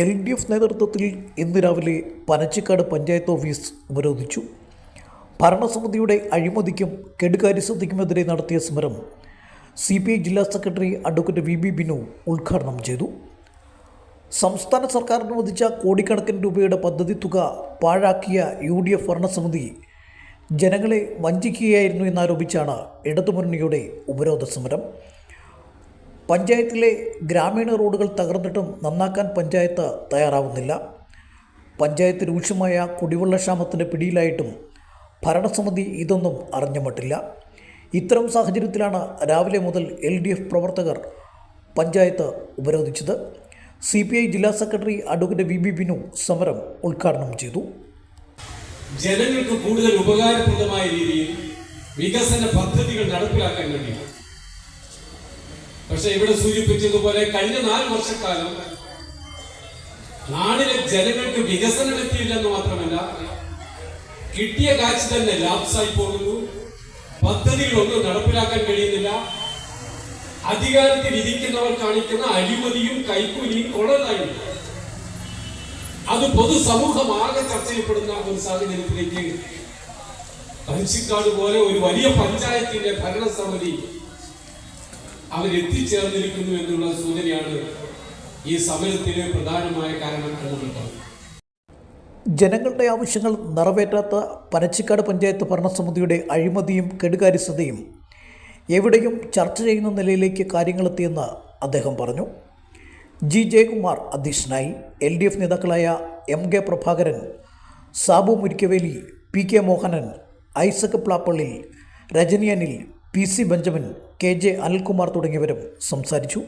L D F നേതൃത്വത്തിൽ ഇന്ന് രാവിലെ പനച്ചിക്കാട് പഞ്ചായത്ത് ഓഫീസ് ഉപരോധിച്ചു. ഭരണസമിതിയുടെ അഴിമതിക്കും കെടുകാര്യസ്ഥതയ്ക്കുമെതിരെ നടത്തിയ സമരം സി പി ഐ ജില്ലാ secretary advocate V B Binu ഉദ്ഘാടനം ചെയ്തു. സംസ്ഥാന സർക്കാർ അനുവദിച്ച കോടിക്കണക്കിന് രൂപയുടെ പദ്ധതി തുക പാഴാക്കിയ യു ഡി എഫ് ഭരണസമിതി ജനങ്ങളെ വഞ്ചിക്കുകയായിരുന്നു എന്നാരോപിച്ചാണ് ഇടതുമുന്നണിയുടെ ഉപരോധ സമരം. പഞ്ചായത്തിലെ ഗ്രാമീണ റോഡുകൾ തകർന്നിട്ടും നന്നാക്കാൻ പഞ്ചായത്ത് തയ്യാറാവുന്നില്ല. പഞ്ചായത്ത് രൂക്ഷമായ കുടിവെള്ളക്ഷാമത്തിന്റെ പിടിയിലായിട്ടും ഭരണസമിതി ഇതൊന്നും അറിഞ്ഞുമട്ടില്ല. ഇത്തരം സാഹചര്യത്തിലാണ് രാവിലെ മുതൽ എൽ ഡി എഫ് പ്രവർത്തകർ പഞ്ചായത്ത് ഉപരോധിച്ചത്. സി പി ഐ ജില്ലാ secretary advocate V B Binu സമരം ഉദ്ഘാടനം ചെയ്തു. ജനങ്ങൾക്ക് കൂടുതൽ ഉപകാരപ്രദമായ രീതിയിൽ വികസന പദ്ധതികൾ നടപ്പിലാക്കാൻ കഴിയും പക്ഷെ ഇവിടെ സൂചിപ്പിച്ചതുപോലെ കഴിഞ്ഞ നാല് വർഷക്കാലം നാടിലെ ജനങ്ങൾക്ക് വികസനം എത്തിയില്ലെന്ന് മാത്രമല്ല കിട്ടിയ കാശ് തന്നെ ലാപ്സായി പോകുന്നു. പദ്ധതികളൊന്നും നടപ്പിലാക്കാൻ കഴിയുന്നില്ല. അധികാരത്തിൽ ഇരിക്കുന്നവർ കാണിക്കുന്ന അഴിമതിയും കൈക്കൂലിയും കൊള്ളതായി. അത് പൊതുസമൂഹമാകെ ചർച്ച ചെയ്യപ്പെടുന്ന ഒരു സാഹചര്യത്തിലേക്ക് പഞ്ചിക്കാട് പോലെ ഒരു വലിയ പഞ്ചായത്തിന്റെ ഭരണസമിതി അവരെത്തിച്ചേർന്നിരിക്കുന്നു എന്നുള്ള സൂചനയാണ് ഈ സമരത്തിന് പ്രധാനമായ കാരണം എന്നുള്ളത് ജനങ്ങളുടെ ആവശ്യങ്ങൾ നിറവേറ്റാത്ത പനച്ചിക്കാട് പഞ്ചായത്ത് ഭരണസമിതിയുടെ അഴിമതിയും കെടുകാര്യസ്ഥതയും എവിടെയും ചർച്ച ചെയ്യുന്ന നിലയിലേക്ക് കാര്യങ്ങളെത്തിയെന്ന് അദ്ദേഹം പറഞ്ഞു. ജി ജയകുമാർ അധ്യക്ഷനായി എൽ ഡി എഫ് നേതാക്കളായ M K Prabhakaran Sabu Murikkaveli P K Mohanan Isaac Plappally Rajani Anil P C Benjamin K J Anilkumar തുടങ്ങിയവരും സംസാരിച്ചു.